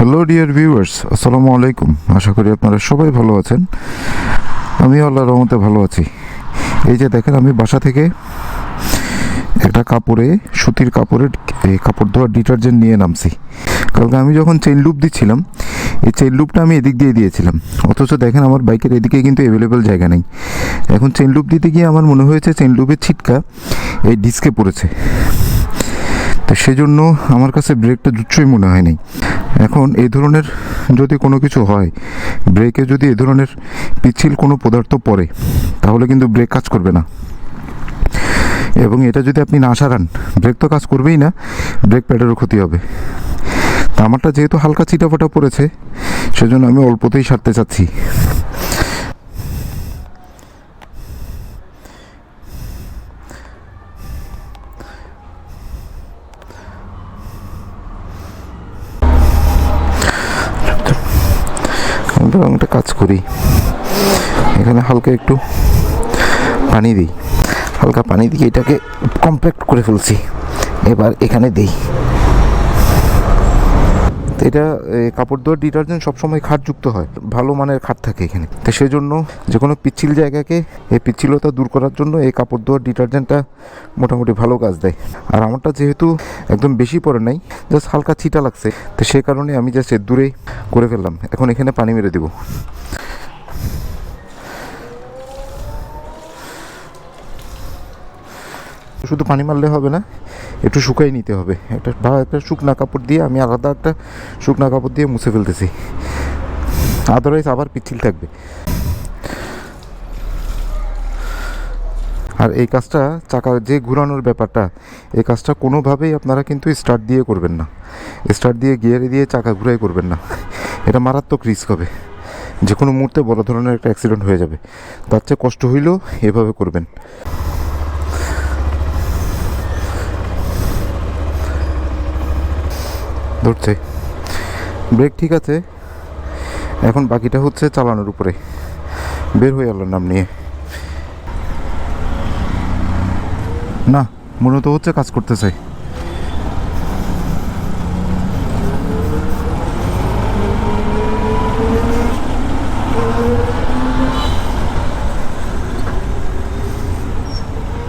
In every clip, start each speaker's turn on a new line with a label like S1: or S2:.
S1: Hello dear viewers আসসালামু আলাইকুম আশা করি আপনারা সবাই ভালো আছেন। আমি আল্লাহ রহমতে ভালো আছি। এই যে দেখেন, আমি বাসা থেকে একটা কাপড়ে, সুতির কাপড়ে এই কাপড় ধোয়ার ডিটারজেন্ট নিয়ে নামছি। কালকে আমি যখন চেইন লুপ দিচ্ছিলাম, এই চেইন লুপটা আমি এদিক দিয়ে দিয়েছিলাম। অথচ দেখেন, আমার বাইকের এদিকে কিন্তু অ্যাভেলেবেল জায়গা নেই। এখন চেইন লুপ দিতে গিয়ে আমার মনে হয়েছে চেইন লুপের ছিটকা এই ডিস্কে পড়েছে। তো সেজন্য আমার কাছে ব্রেকটা জুচ্ছই মনে হয় নাই। এখন এই ধরনের যদি কোনো কিছু হয় ব্রেকে যদি এ ধরনের পিছিল কোনো পদার্থ পড়ে, তাহলে কিন্তু ব্রেক কাজ করবে না। এবং এটা যদি আপনি না সারান ব্রেক তো কাজ করবেই না ব্রেক প্যাডেরও ক্ষতি হবে। আমারটা যেহেতু হালকা চিটাফাটা পড়েছে, সেজন্য আমি অল্পতেই সারতে চাচ্ছি। রঙটা একটা কাজ করি। এখানে হালকা একটু পানি দিই। হালকা পানি দিয়ে এটাকে কম্প্যাক্ট করে ফেলছি এবার এখানে দিই এটা কাপড় ধোয়ার ডিটারজেন্ট সবসময় খাটযুক্ত হয়। ভালো মানের খাট থাকে এখানে। তো সেজন্য যে কোনো পিচ্ছিল জায়গাকে এই পিচ্ছিলতা দূর করার জন্য এই কাপড় ধোয়ার ডিটারজেন্টটা মোটামুটি ভালো কাজ দেয়। আর আমারটা যেহেতু একদম বেশি পরে নাই, জাস্ট হালকা ছিটা লাগছে। তো সে কারণে আমি জাস্ট দূরে করে ফেললাম। এখন এখানে পানি মেরে দেবো। শুধু পানি মারলে হবে না, একটু শুকাই নিতে হবে। একটা বা একটা শুকনা কাপড় দিয়ে আমি আলাদা একটা শুকনা কাপড় দিয়ে মুছে ফেলতেছি। আদারওয়াইজ আবার পিচ্ছিল থাকবে। আর এই কাজটা চাকা যে ঘুরানোর ব্যাপারটা, এই কাজটা কোনোভাবেই আপনারা কিন্তু স্টার্ট দিয়ে করবেন না। স্টার্ট দিয়ে গিয়ারে দিয়ে চাকা ঘুরাই করবেন না। এটা মারাত্মক রিস্ক হবে। যে কোনো মুহূর্তে বড় ধরনের একটা অ্যাক্সিডেন্ট হয়ে যাবে। তার চেয়ে কষ্ট হইলেও এভাবে করবেন। ধরছে। ব্রেক ঠিক আছে। এখন বাকিটা হচ্ছে চালানোর উপরে। বের হয়ে গেল নাম নিয়ে। না, মূলত হচ্ছে কাজ করতেছে।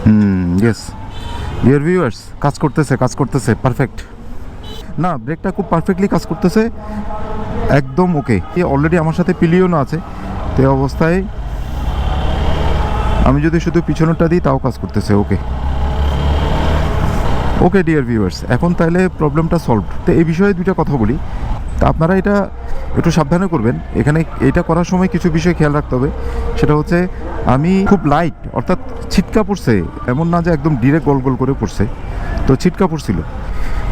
S1: হুম ইয়েস ডিয়ার ভিউয়ার্স কাজ করতেছে কাজ করতেছে পারফেক্ট না, ব্রেকটা খুব পারফেক্টলি কাজ করতেছে। একদম ওকে অলরেডি আমার সাথে পিলিয়নও আছে। তো অবস্থায় আমি যদি শুধু পিছনেরটা দিই, তাও কাজ করতেছে ওকে ওকে ডিয়ার ভিউয়ার্স এখন তাহলে প্রবলেমটা সলভ তো এই বিষয়ে দুইটা কথা বলি। তা আপনারা এটা একটু সাবধানে করবেন। এখানে এটা করার সময় কিছু বিষয় খেয়াল রাখতে হবে। সেটা হচ্ছে, আমি খুব লাইট অর্থাৎ ছিটকা পড়ছে। এমন না যে একদম ডিরেক্ট গোল গোল করে পড়ছে। তো ছিটকা পড়ছিল।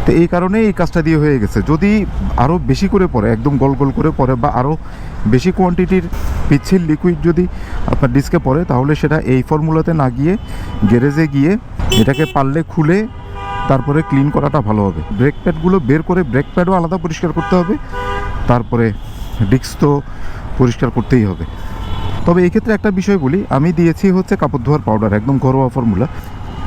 S1: তো এই কারণে এই কাজটা দিয়ে হয়ে গেছে। যদি আরও বেশি করে পরে, একদম গোল গোল করে পরে বা আরও বেশি কোয়ান্টিটির পিচ্ছিল লিকুইড যদি আপনার ডিস্কে পড়ে তাহলে সেটা এই ফর্মুলাতে না গিয়ে গ্যারেজে গিয়ে এটাকে পারলে খুলে তারপরে ক্লিন করাটা ভালো হবে। ব্রেক প্যাডগুলো বের করে ব্রেক প্যাডও আলাদা পরিষ্কার করতে হবে। তারপরে ডিস্ক তো পরিষ্কার করতেই হবে। তবে এই ক্ষেত্রে একটা বিষয় বলি, আমি দিয়েছি হচ্ছে কাপড় ধোয়ার পাউডার একদম ঘরোয়া ফর্মুলা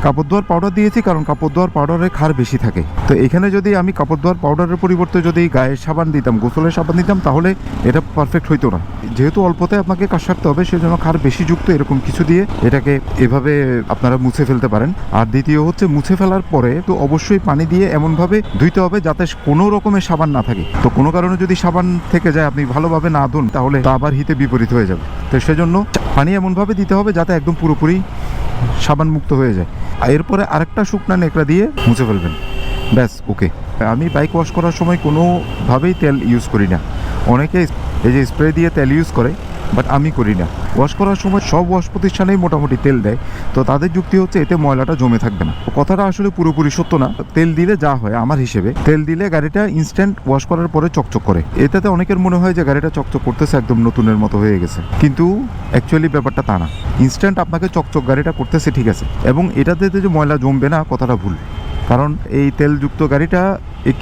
S1: কাপড় ধোয়ার পাউডার দিয়েছি কারণ কাপড় ধোয়ার পাউডারের খার বেশি থাকে। তো এখানে যদি আমি কাপড় ধোয়ার পাউডারের পরিবর্তে যদি গায়ের সাবান দিতাম, গোসলের সাবান দিতাম, তাহলে এটা পারফেক্ট হইতো না। যেহেতু অল্পতে আপনাকে কাজ সারতে হবে, সেজন্য খার বেশি যুক্ত এরকম কিছু দিয়ে এটাকে এভাবে আপনারা মুছে ফেলতে পারেন। আর দ্বিতীয় হচ্ছে মুছে ফেলার পরে তো অবশ্যই পানি দিয়ে এমনভাবে ধুইতে হবে যাতে কোনো রকমের সাবান না থাকে। তো কোনো কারণে যদি সাবান থেকে যায়, আপনি ভালোভাবে না ধুন, তাহলে তা আবার হিতে বিপরীত হয়ে যাবে। তো সেজন্য পানি এমনভাবে দিতে হবে যাতে একদম পুরোপুরি সাবান মুক্ত হয়ে যায়। আর এরপরে আরেকটা শুকনা নেকড়া দিয়ে মুছে ফেলবেন। ব্যাস, ওকে। আমি বাইক ওয়াশ করার সময় কোনোভাবেই তেল ইউজ করি না। অনেকে এই যে স্প্রে দিয়ে তেল ইউজ করে বাট আমি করি না। ওয়াশ করার সময় সব ওয়াশ প্রতিষ্ঠানেই মোটামুটি তেল দেয়। তো তাদের যুক্তি হচ্ছে এতে ময়লাটা জমে থাকবে না। কথাটা আসলে পুরোপুরি সত্য না। তেল দিলে যা হয় আমার হিসেবে, তেল দিলে গাড়িটা ইনস্ট্যান্ট ওয়াশ করার পরে চকচক করে। এটাতে অনেকের মনে হয় যে গাড়িটা চকচক করতেছে, একদম নতুনের মতো হয়ে গেছে। কিন্তু অ্যাকচুয়ালি ব্যাপারটা তা না। ইনস্ট্যান্ট আপনাকে চকচক গাড়িটা করতেছে, ঠিক আছে। এবং এটাতে যে ময়লা জমবে না, কথাটা ভুল। কারণ এই তেলযুক্ত গাড়িটা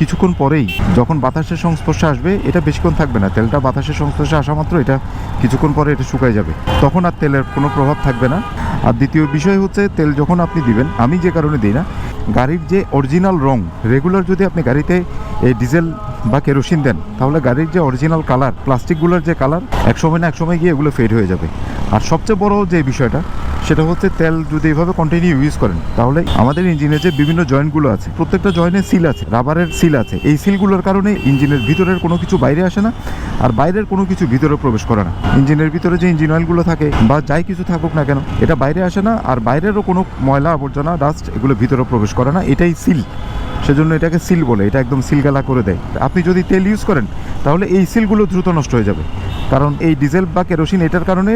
S1: কিছুক্ষণ পরেই যখন বাতাসের সংস্পর্শে আসবে, এটা বেশিক্ষণ থাকবে না। তেলটা বাতাসের সংস্পর্শে আসা মাত্র এটা কিছুক্ষণ পরে এটা শুকায় যাবে। তখন আর তেলের কোনো প্রভাব থাকবে না। আর দ্বিতীয় বিষয় হচ্ছে, তেল যখন আপনি দিবেন, আমি যে কারণে দিই না, গাড়ির যে অরিজিনাল রং, রেগুলার যদি আপনি গাড়িতে এই ডিজেল বা কেরোসিন দেন, তাহলে গাড়ির যে অরিজিনাল কালার, প্লাস্টিকগুলোর যে কালার এক সময় না এক সময় গিয়ে এগুলো ফেড হয়ে যাবে। আর সবচেয়ে বড় যে বিষয়টা সেটা হচ্ছে তেল যদি এভাবে কন্টিনিউ ইউজ করেন, তাহলে আমাদের ইঞ্জিনের যে বিভিন্ন জয়েন্টগুলো আছে, প্রত্যেকটা জয়েন্টে সিল আছে রাবারের সিল আছে। এই সিলগুলোর কারণে ইঞ্জিনের ভিতরের কোনো কিছু বাইরে আসে না, আর বাইরের কোনো কিছু ভিতরে প্রবেশ করে না। ইঞ্জিনের ভিতরে যে ইঞ্জিন অয়েলগুলো থাকে, বা যাই কিছু থাকুক না কেন, এটা বাইরে আসে না, আর বাইরেরও কোনো ময়লা, আবর্জনা ডাস্ট এগুলো ভিতরে প্রবেশ করে না, এটাই সিল সেজন্য এটাকে সিল বলে, এটা একদম সিলগালা করে দেয়। আপনি যদি তেল ইউজ করেন, তাহলে এই সিলগুলো দ্রুত নষ্ট হয়ে যাবে। কারণ এই ডিজেল বা কেরোসিন, এটার কারণে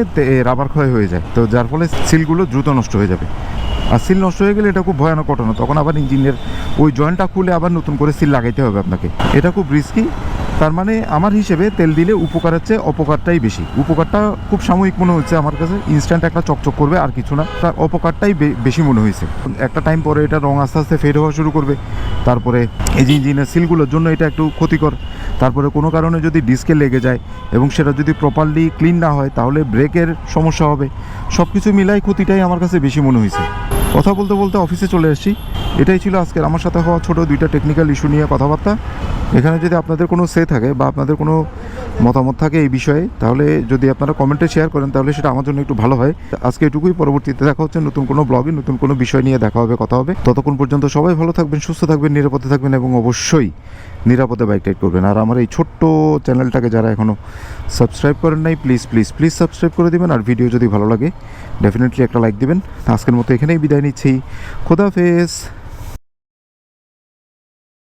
S1: রাবার ক্ষয় হয়ে যায়। তো যার ফলে সিলগুলো দ্রুত নষ্ট হয়ে যাবে। আর সিল নষ্ট হয়ে গেলে এটা খুব ভয়ানক ঘটনা। তখন আবার ইঞ্জিনের ওই জয়েন্টটা খুলে আবার নতুন করে সিল লাগাইতে হবে আপনাকে। এটা খুব রিস্কি তার মানে আমার হিসেবে তেল দিলে উপকারের চেয়ে অপকারটাই বেশি। উপকারটা খুব সাময়িক মনে হচ্ছে আমার কাছে ইনস্ট্যান্ট একটা চকচক করবে আর কিছু না। তার অপকারটাই বেশি মনে হয়েছে। একটা টাইম পরে এটা রং আস্তে আস্তে ফেড হওয়া শুরু করবে। তারপরে এই যে ইঞ্জিনের সিলগুলোর জন্য এটা একটু ক্ষতিকর। তারপরে কোনো কারণে যদি ডিস্কে লেগে যায় এবং সেটা যদি প্রপারলি ক্লিন না হয়, তাহলে ব্রেকের সমস্যা হবে। সব কিছু মিলাই ক্ষতিটাই আমার কাছে বেশি মনে হয়েছে। কথা বলতে বলতে অফিসে চলে এসেছি এটাই ছিল আজকের। আমার সাথে হওয়া ছোট দুইটা টেকনিক্যাল ইস্যু নিয়ে কথাবার্তা। এখানে যদি আপনাদের কোনো সে থাকে বা আপনাদের কোনো মতামত থাকে এই বিষয়ে, তাহলে যদি আপনারা কমেন্টে শেয়ার করেন, তাহলে সেটা আমার জন্য একটু ভালো হয়। আজকে এটুকুই, পরবর্তীতে দেখা হচ্ছে নতুন কোনো ব্লগে নতুন কোনো বিষয় নিয়ে দেখা হবে, কথা হবে। ততক্ষণ পর্যন্ত সবাই ভালো থাকবেন, সুস্থ থাকবেন, নিরাপদে থাকবেন এবং অবশ্যই নিরাপদে বাইক রাইড করবেন। আর আমার এই ছোট্ট চ্যানেলটাকে যারা এখনও সাবস্ক্রাইব করেন নাই প্লিজ প্লিজ প্লিজ সাবস্ক্রাইব করে দিবেন। আর ভিডিও যদি ভালো লাগে ডেফিনেটলি একটা লাইক দিবেন। আজকের মতো এখানেই বিদায় নিচ্ছি। খোদাফেজ